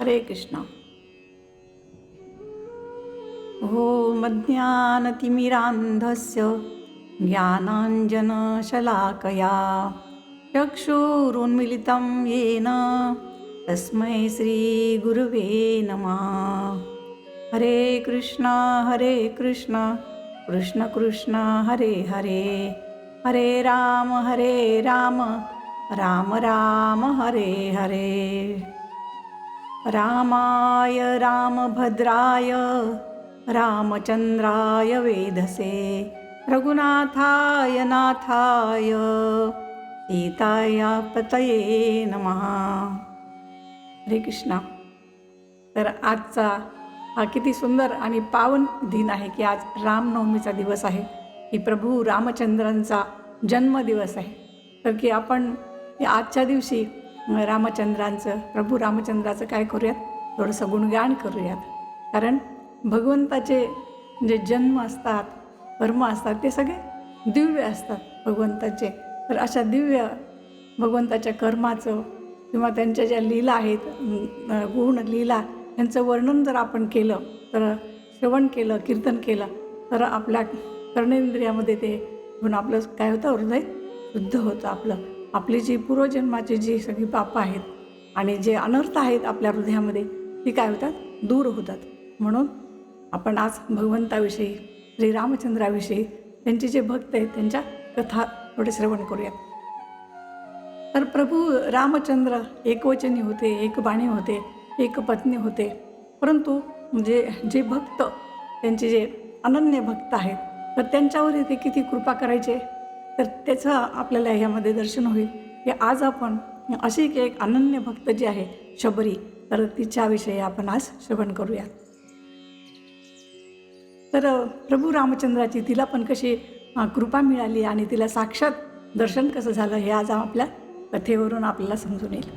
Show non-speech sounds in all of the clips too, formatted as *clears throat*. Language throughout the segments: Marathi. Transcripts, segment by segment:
हरे कृष्ण। हो मज्ञानतिमिरान्धस्य ज्ञानाञ्जनशलाकया चक्षुरुन्मिलितं येन तस्मै श्रीगुरुवे नमः। हरे कृष्ण हरे कृष्ण कृष्ण कृष्ण हरे हरे। हरे राम हरे राम राम राम हरे हरे। रामाय रामभद्राय रामचंद्राय वेधसे रघुनाथाय नाथाय सीताया पतये नमः। हरे कृष्णा। तर आजचा हा किती सुंदर आणि पावन दिन आहे की आज रामनवमीचा दिवस आहे की प्रभू रामचंद्रांचा जन्मदिवस आहे. तर की आपण आजच्या दिवशी रामचंद्रांचं प्रभू रामचंद्राचं काय करूयात? थोडंसं गुणगान करूयात. कारण भगवंताचे जे जन्म असतात कर्म असतात ते सगळे दिव्य असतात भगवंताचे. तर अशा दिव्य भगवंताच्या कर्माचं किंवा त्यांच्या ज्या लीला आहेत गुण लीला यांचं वर्णन जर आपण केलं तर श्रवण केलं कीर्तन केलं तर आपल्या कर्णेंद्रियामध्ये ते गुण आपलं काय होतं? हृदय शुद्ध होतं आपलं. आपली जी पूर्वजन्माची जी सगळी पापं आहेत आणि जे अनर्थ आहेत आपल्या हृदयामध्ये ती काय होतात? दूर होतात. म्हणून आपण आज भगवंताविषयी श्रीरामचंद्राविषयी त्यांचे जे भक्त आहेत त्यांच्या कथा थोडे श्रवण करूयात. तर प्रभू रामचंद्र एकवचनी होते एक बाणी होते एक पत्नी होते. परंतु जे जे भक्त त्यांचे जे अनन्य भक्त आहेत तर त्यांच्यावर ते किती कृपा करायचे? तर त्याचं आपल्याला ह्यामध्ये दर्शन होईल. की आज आपण अशी एक एक अनन्य भक्त जी आहे शबरी तर तिच्याविषयी आपण आज श्रवण करूया. तर प्रभू रामचंद्राची तिला पण कशी कृपा मिळाली आणि तिला साक्षात दर्शन कसं झालं हे आज आपल्या कथेवरून आपल्याला समजून येईल.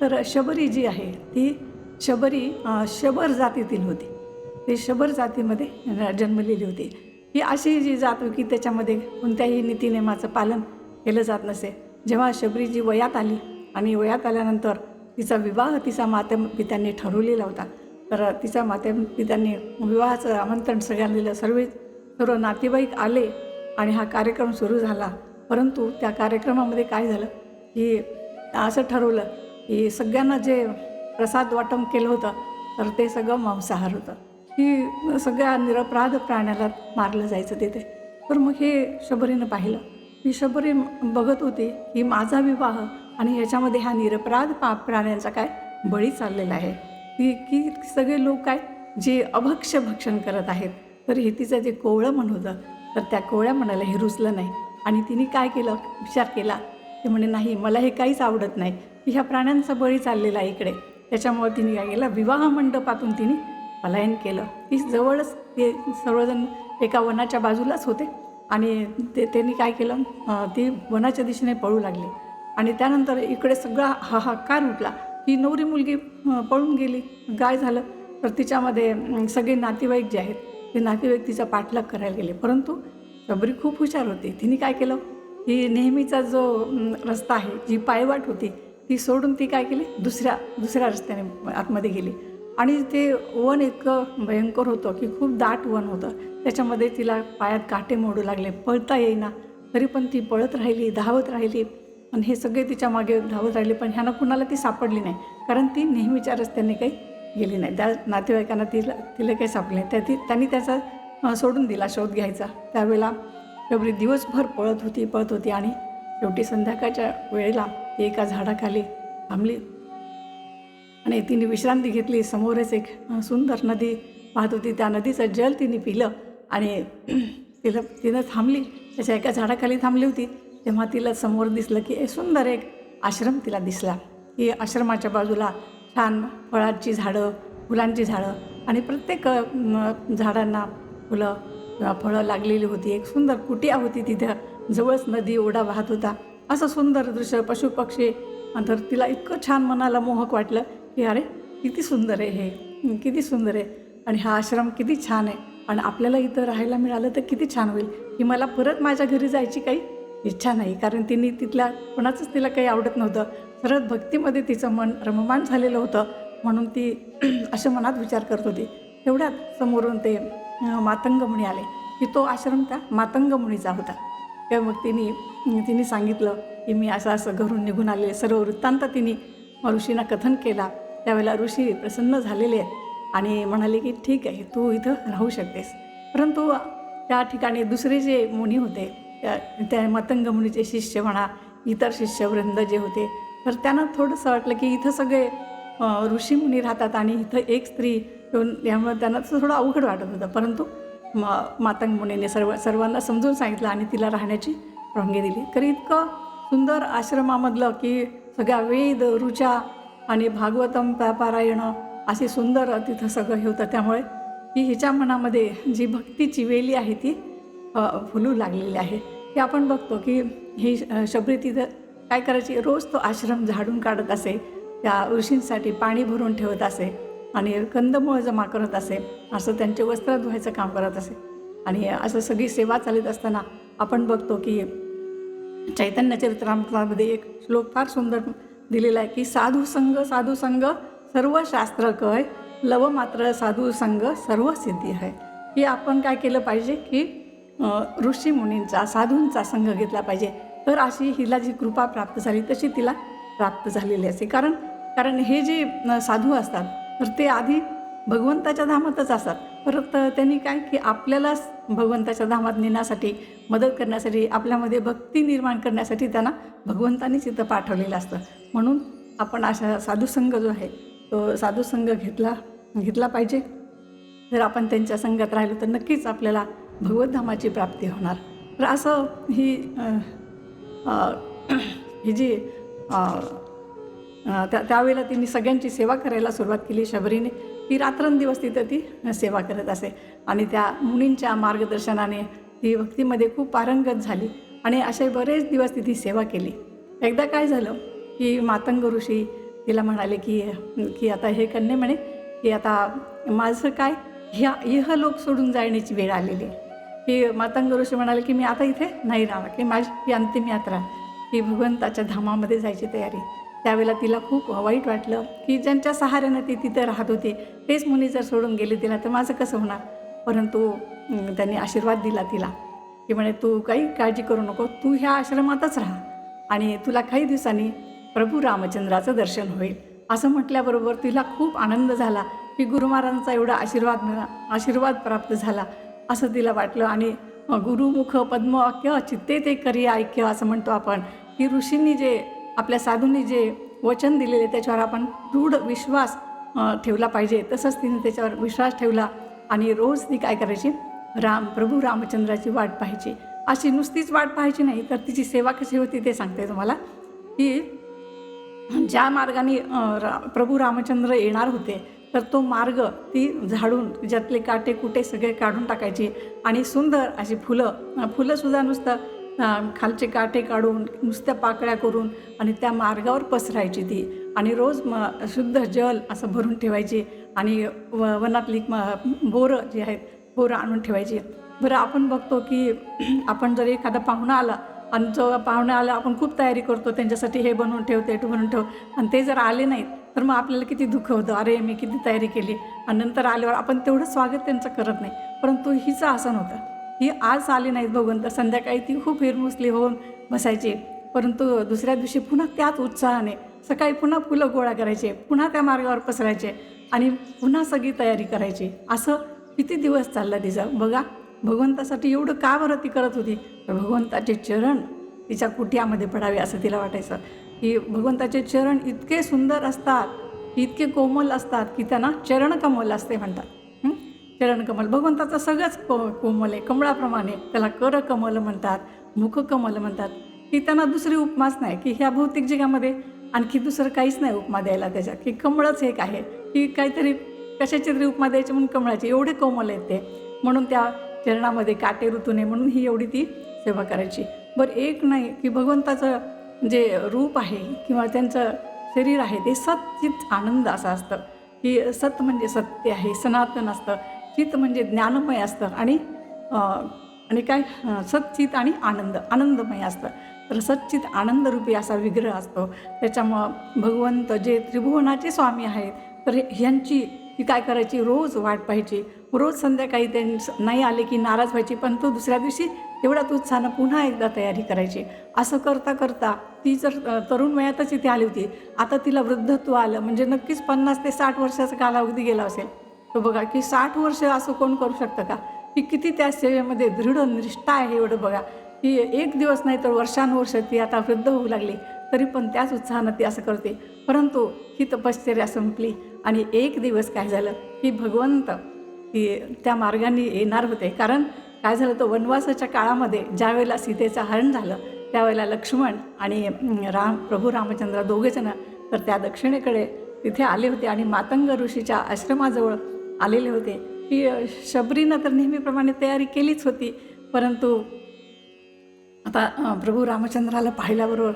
तर शबरी जी आहे ती शबरी शबर जातीतील होती. ती शबर जातीमध्ये जन्मलेली होती. ही अशी जी जात होती की त्याच्यामध्ये कोणत्याही नीतीनियमाचं पालन केलं जात नसे. जेव्हा शबरी जी वयात आली आणि वयात आल्यानंतर तिचा विवाह तिचा मातेपित्यांनी ठरवलेला होता. तर तिच्या मातेपित्यांनी विवाहाचं आमंत्रण सगळ्यांना दिलं सर्व सर्व नातेवाईक आले आणि हा कार्यक्रम सुरू झाला. परंतु त्या कार्यक्रमामध्ये काय झालं की असं ठरवलं की सगळ्यांना जे प्रसाद वाटप केलं होतं तर ते सगळं मांसाहार होतं. की सगळ्या निरपराध प्राण्याला मारलं जायचं तिथे. तर मग हे शबरीनं पाहिलं. मी शबरी बघत होते की माझा विवाह आणि ह्याच्यामध्ये ह्या निरपराध पा प्राण्यांचा काय बळी चाललेला आहे. की की सगळे लोक काय जे अभक्ष भक्षण करत आहेत. तर हे तिचं जे कोवळं म्हण होतं तर त्या कोवळ्या म्हणाला हे रुचलं नाही. आणि तिने काय केलं? विचार केला. ते म्हणे नाही मला हे काहीच आवडत नाही. की ह्या प्राण्यांचा बळी चाललेला आहे इकडे. त्याच्यामुळे तिने काय केलं? विवाह मंडपातून तिने पलायन केलं. ती जवळच ते सर्वजण एका वनाच्या बाजूलाच होते. आणि ते त्यांनी काय केलं ती वनाच्या दिशेने पळू लागली. आणि त्यानंतर इकडे सगळा हाहाकार उठला. ही नवरी मुलगी पळून गेली. काय झालं. तर तिच्यामध्ये सगळे नातेवाईक जे आहेत ते नातेवाईक तिचा पाठलाग करायला गेले. परंतु शबरी खूप हुशार होती. तिने काय केलं ही नेहमीचा जो रस्ता आहे जी पायवाट होती ती सोडून ती काय केली दुसऱ्या दुसऱ्या रस्त्याने आतमध्ये गेली. आणि ते वन इतकं भयंकर होतं की खूप दाट वन होतं. त्याच्यामध्ये तिला पायात काटे मोडू लागले. पळता येईना. तरी पण ती पळत राहिली धावत राहिली. आणि हे सगळे तिच्यामागे धावत राहिले पण ह्यानं कुणाला ती सापडली नाही. कारण ती नेहमीच्या रस्त्याने काही गेली नाही. त्या नातेवाईकांना तिला तिला काही सापडले नाही. त्या ती त्यांनी त्याचा सोडून दिला शोध घ्यायचा. त्यावेळेला एवढी दिवसभर पळत होती पळत होती. आणि शेवटी संध्याकाळच्या वेळेला ती एका झाडाखाली थांबली. आणि तिने विश्रांती घेतली. समोरच एक सुंदर नदी वाहत होती. त्या नदीचं जल तिने पिलं आणि *clears throat* तिला तिनं थांबली. त्याच्या एका झाडाखाली थांबली होती. तेव्हा तिला समोर दिसलं की एक सुंदर एक आश्रम तिला दिसला. की आश्रमाच्या बाजूला छान फळांची झाडं फुलांची झाडं आणि प्रत्येक झाडांना फुलं किंवा फळं लागलेली होती. एक सुंदर कुटिया होती तिथं. जवळच नदी ओढा वाहत होता. असं सुंदर दृश्य पशुपक्षी तर तिला इतकं छान मनाला मोहक वाटलं की अरे किती सुंदर आहे हे. किती सुंदर आहे. आणि हा आश्रम किती छान आहे. आणि आपल्याला इथं राहायला मिळालं तर किती छान होईल. की मला परत माझ्या घरी जायची काही इच्छा नाही. कारण तिने तिथल्या कोणाचंच तिला काही आवडत नव्हतं. सरळ भक्तीमध्ये तिचं मन रममान झालेलं होतं. म्हणून ती *clears throat* असं मनात विचार करत होती. तेवढ्यात समोरून ते मातंगमुनी आले. की तो आश्रम त्या मातंगमुनीचा होता. तेव्हा मग तिने तिने सांगितलं की मी असं असं घरून निघून आले सर्व वृत्तांत तिने ऋषींना कथन केला. त्यावेळेला ऋषी प्रसन्न झालेले आहेत आणि म्हणाले की ठीक आहे तू इथं राहू शकतेस. परंतु त्या ठिकाणी दुसरे जे मुनी होते त्या त्या मतंग मुनीचे शिष्य म्हणा इतर शिष्यवृंद जे होते तर त्यांना थोडंसं वाटलं की इथं सगळे ऋषी ऋषीमुनी राहतात आणि इथं एक स्त्री येऊन यामुळे त्यांना थोडं अवघड वाटत होतं. परंतु म मातंग मुनीने सर्व सर्वांना समजून सांगितलं आणि तिला राहण्याची परवानगी दिली. तर इतकं सुंदर आश्रमामधलं की सगळ्या वेद ऋचा आणि भागवतम पारायण पारायणं असे सुंदर तिथं सगळं हे होतं. त्यामुळे ही हिच्या मनामध्ये जी भक्तीची वेली आहे ती फुलू लागलेली आहे. हे आपण बघतो की ही शबरी तिथं काय करायची? रोज तो आश्रम झाडून काढत असे त्या ऋषींसाठी पाणी भरून ठेवत असे आणि कंदमुळं जमा करत असे असं त्यांचे वस्त्र धुवायचं काम करत असे. आणि असं सगळी सेवा चालत असताना आपण बघतो की चैतन्य चरित्रामध्ये एक श्लोक फार सुंदर दिलेला आहे की साधू संघ साधू संघ सर्व शास्त्र कय लव मात्र साधू संघ सर्व सिद्धी आहे. की आपण काय केलं पाहिजे की ऋषी मुनींचा साधूंचा संघ घेतला पाहिजे. तर अशी हिला जी कृपा प्राप्त झाली तशी तिला प्राप्त झालेली असते. कारण कारण हे जे साधू असतात तर ते आधी भगवंताच्या धामातच असतात. परत त्यांनी काय की आपल्याला भगवंताच्या धामात नेण्यासाठी मदत करण्यासाठी आपल्यामध्ये भक्ती निर्माण करण्यासाठी त्यांना भगवंतांनी तिथं पाठवलेलं असतं. म्हणून आपण अशा साधुसंघ जो आहे तो साधुसंघ घेतला घेतला पाहिजे. जर आपण त्यांच्या संघात राहिलो तर नक्कीच आपल्याला भगवतधामाची प्राप्ती होणार. तर असं ही ही जी त्या त्यावेळेला तिने सगळ्यांची सेवा करायला सुरुवात केली शबरीने. ती रात्रंदिवस तिथं ती सेवा करत असे. आणि त्या मुनींच्या मार्गदर्शनाने ती भक्तीमध्ये खूप पारंगत झाली. आणि असे बरेच दिवस तिथे सेवा केली. एकदा काय झालं की मातंग ऋषी तिला म्हणाले की की आता हे कन्ये म्हणे की आता माझं काय? ह्या इहलोक सोडून जाण्याची वेळ आलेली आहे. की मातंग ऋषी म्हणाले की मी आता इथे नाही राहणार की माझी ही अंतिम यात्रा ही भगवंताच्या धामामध्ये जायची तयारी त्यावेळेला तिला खूप वाईट वाटलं की ज्यांच्या सहाऱ्यानं ती तिथं राहत होती तेच मुनी जर सोडून गेले तिला तर माझं कसं होणार? परंतु त्यांनी आशीर्वाद दिला तिला. की म्हणे तू काही काळजी करू नको तू ह्या आश्रमातच राहा आणि तुला काही दिवसांनी प्रभू रामचंद्राचं दर्शन होईल. असं म्हटल्याबरोबर तिला खूप आनंद झाला की गुरु महाराजांचा एवढा आशीर्वाद मिळा आशीर्वाद प्राप्त झाला असं तिला वाटलं. आणि गुरुमुख पद्मवाक्य चित्ते ते करी ऐक्य असं म्हणतो आपण की ऋषींनी जे आपल्या साधूंनी जे वचन दिलेले त्याच्यावर आपण दृढ विश्वास ठेवला पाहिजे. तसंच तिने त्याच्यावर विश्वास ठेवला आणि रोज ती काय करायची? राम प्रभू रामचंद्राची वाट पाहायची. अशी नुसतीच वाट पाहायची नाही तर तिची सेवा कशी होती ते सांगते तुम्हाला. की ज्या मार्गाने रा प्रभू रामचंद्र येणार होते तर तो मार्ग ती झाडून ज्यातले काटे कुटे सगळे काढून टाकायची. आणि सुंदर अशी फुलं फुलंसुद्धा नुसतं खालचे काटे काढून नुसत्या पाकळ्या करून आणि त्या मार्गावर पसरायची ती. आणि रोज म शुद्ध जल असं भरून ठेवायची आणि व वनातली म बोरं जी आहेत बोरं आणून ठेवायची. बरं आपण बघतो की *clears throat* आपण जर एखादा पाहुणा आला आणि जो पाहुणा आला आपण खूप तयारी करतो त्यांच्यासाठी हे बनवून ठेव ते बनवून ठेव आणि ते जर आले नाहीत तर मग आपल्याला किती दुःख होतं अरे मी किती तयारी केली. आणि नंतर आल्यावर आपण तेवढं स्वागत त्यांचं करत नाही. परंतु हिचं असं नव्हतं ही आज आली नाहीत बघून तर संध्याकाळी ती खूप हिरमुसली होऊन बसायची. परंतु दुसऱ्या दिवशी पुन्हा त्याच उत्साहाने सकाळी पुन्हा फुलं गोळा करायचे पुन्हा त्या मार्गावर पसरायचे आणि पुन्हा सगळी तयारी करायची. असं किती दिवस चाललं तिचं? बघा भगवंतासाठी एवढं का बरं ती करत होती? तर भगवंताचे चरण तिच्या कुटियामध्ये पडावे असं तिला वाटायचं. की भगवंताचे चरण इतके सुंदर असतात इतके कोमल असतात की त्यांना चरणकमल असते म्हणतात. चरणकमल भगवंताचं सगळंच को कोमल आहे. कमळाप्रमाणे त्याला कर कमल म्हणतात मुखकमल म्हणतात. की त्यांना दुसरी उपमाच नाही की ह्या भौतिक जगामध्ये आणखी दुसरं काहीच नाही उपमा द्यायला त्याच्या की कमळच एक आहे. की काहीतरी कशाची तरी उपमा द्यायची म्हणून कमळाची. एवढे कोमल आहेत ते. म्हणून त्या चरणामध्ये काटे ऋतू नये म्हणून ही एवढी ती सेवा करायची. बरं एक नाही की भगवंताचं जे रूप आहे किंवा त्यांचं शरीर आहे ते सतचित आनंद असं असतं. की सत म्हणजे सत्य आहे सनातन असतं. चित म्हणजे ज्ञानमय असतं आणि आणि काय सच्चित आणि आनंद आनंदमय असतं. तर सच्चित आनंदरूपी असा विग्रह असतो. त्याच्यामुळं भगवंत जे त्रिभुवनाचे स्वामी आहेत तर ह्यांची ती काय करायची? रोज वाट पाहायची. रोज संध्याकाळी ते नाही आले की नाराज व्हायची पण तो दुसऱ्या दिवशी एवढ्याच उत्साहानं पुन्हा एकदा तयारी करायची. असं करता करता ती जर तरुण वयातच इथे आली होती आता तिला वृद्धत्व आलं म्हणजे नक्कीच पन्नास ते साठ वर्षाचा कालावधी गेला असेल. तर बघा की साठ वर्ष असं कोण करू शकतं का? की किती त्या सेवेमध्ये दृढ निष्ठा आहे एवढं बघा. की एक दिवस नाही तर वर्षानुवर्ष ती आता वृद्ध होऊ लागली तरी पण त्याच उत्साहानं ती असं करते. परंतु ही तपश्चर्या संपली आणि एक दिवस काय झालं? की भगवंत की त्या मार्गाने येणार होते. कारण काय झालं तर वनवासाच्या काळामध्ये ज्यावेळेला सीतेचं हरण झालं त्यावेळेला लक्ष्मण आणि राम प्रभू रामचंद्र दोघेजण तर त्या दक्षिणेकडे तिथे आले होते आणि मातंग ऋषीच्या आश्रमाजवळ आलेले होते. की शबरीनं तर नेहमीप्रमाणे तयारी केलीच होती. परंतु आता प्रभू रामचंद्राला पाहिल्याबरोबर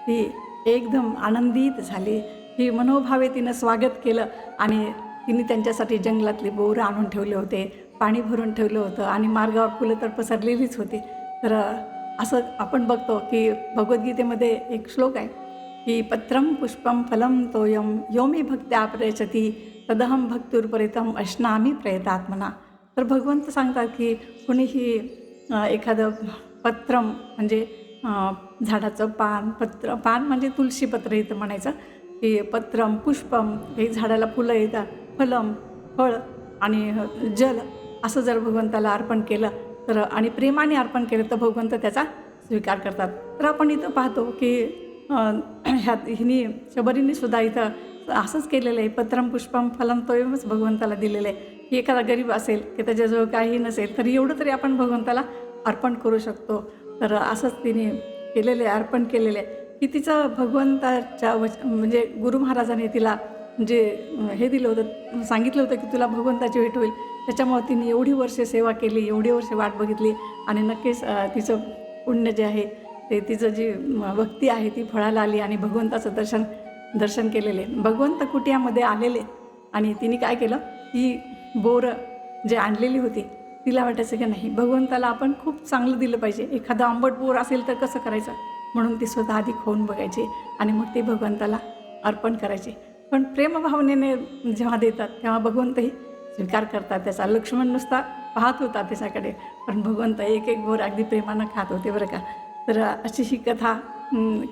ती एकदम आनंदित झाली. ही मनोभावे तिनं स्वागत केलं आणि तिने त्यांच्यासाठी जंगलातली बोरं आणून ठेवले होते पाणी भरून ठेवलं होतं आणि मार्गावर फुलं तर पसरलेलीच होती. तर असं आपण बघतो की भगवद्गीतेमध्ये एक श्लोक आहे की पत्रम पुष्पम फलम तोयम योमी भक्त्या प्रयचती तदहम भक्तुर्परितम अश्नामी प्रयतात्मना। तर भगवंत सांगतात की कोणीही एखादं पत्रम म्हणजे झाडाचं पान पत्र पान म्हणजे तुळशीपत्र इथं म्हणायचं की पत्रम पुष्पम हे झाडाला फुलं येतात फलम फळ आणि जल असं जर भगवंताला अर्पण केलं तर आणि प्रेमाने अर्पण केलं तर भगवंत त्याचा स्वीकार करतात. तर आपण इथं पाहतो की ह्या ह्यात हिनी शबरीने सुद्धा इथं असंच केलेलं आहे. पत्रम पुष्पम फलम तोयमच भगवंताला दिलेलं आहे. की एखादा गरीब असेल की त्याच्याजवळ काही नसेल तरी एवढं तरी आपण भगवंताला अर्पण करू शकतो. तर असंच तिने केलेलं आहे अर्पण केलेलं आहे. की तिचं भगवंताच्या वच म्हणजे गुरु महाराजाने तिला जे हे दिलं होतं सांगितलं होतं की तुला भगवंताची भेट होईल. त्याच्यामुळे तिने एवढी वर्षे सेवा केली एवढी वर्षे वाट बघितली आणि नक्कीच तिचं पुण्य जे आहे ते तिचं जी भक्ती आहे ती फळाला आली आणि भगवंताचं दर्शन दर्शन केलेले. भगवंत कुटियामध्ये आलेले. आणि तिने काय केलं? की बोरं जे आणलेली होती तिला वाटायचं की नाही भगवंताला आपण खूप चांगलं दिलं पाहिजे. एखादं आंबट बोर असेल तर कसं करायचं? म्हणून ती स्वतः आधी खाऊन बघायची आणि मग ती भगवंताला अर्पण करायची. पण प्रेमभावनेने जेव्हा देतात तेव्हा भगवंतही स्वीकार करतात. त्याचा लक्ष्मण नुसता पाहत होता त्याच्याकडे. पण भगवंत एक एक बोर अगदी प्रेमानं खात होते बरं का. तर अशी ही कथा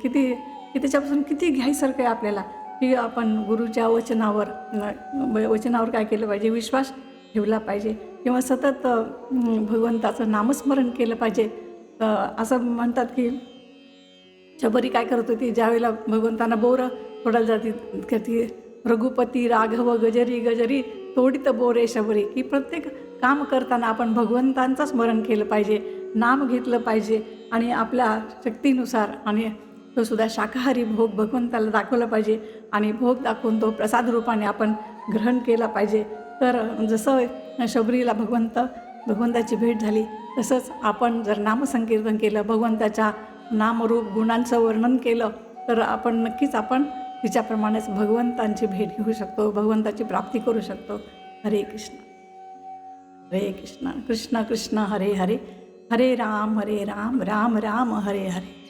किती की त्याच्यापासून किती घ्यायसारखं आहे आपल्याला? की आपण गुरुच्या वचनावर वचनावर काय केलं पाहिजे? विश्वास ठेवला पाहिजे. किंवा सतत भगवंताचं नामस्मरण केलं पाहिजे. असं म्हणतात की शबरी काय करत होती? ज्यावेळेला भगवंतांना बोरं तोडायला जाते करती ती रघुपती राघव गजरी गजरी तोडीत बोरे शबरी की प्रत्येक काम करताना आपण भगवंतांचं स्मरण केलं पाहिजे. नाम घेतलं पाहिजे. आणि आपल्या शक्तीनुसार आणि तो सुद्धा शाकाहारी भोग भगवंताला दाखवला पाहिजे आणि भोग दाखवून तो प्रसाद रूपाने आपण ग्रहण केला पाहिजे. तर जसं शबरीला भगवंत भगवंताची भेट झाली तसंच आपण जर नामसंकीर्तन केलं भगवंताच्या नामरूप गुणांचं वर्णन केलं तर आपण नक्कीच आपण तिच्याप्रमाणेच भगवंतांची भेट घेऊ शकतो भगवंताची प्राप्ती करू शकतो. हरे कृष्ण. हरे कृष्ण. कृष्ण कृष्ण हरे हरे. हरे राम हरे राम राम राम हरे हरे.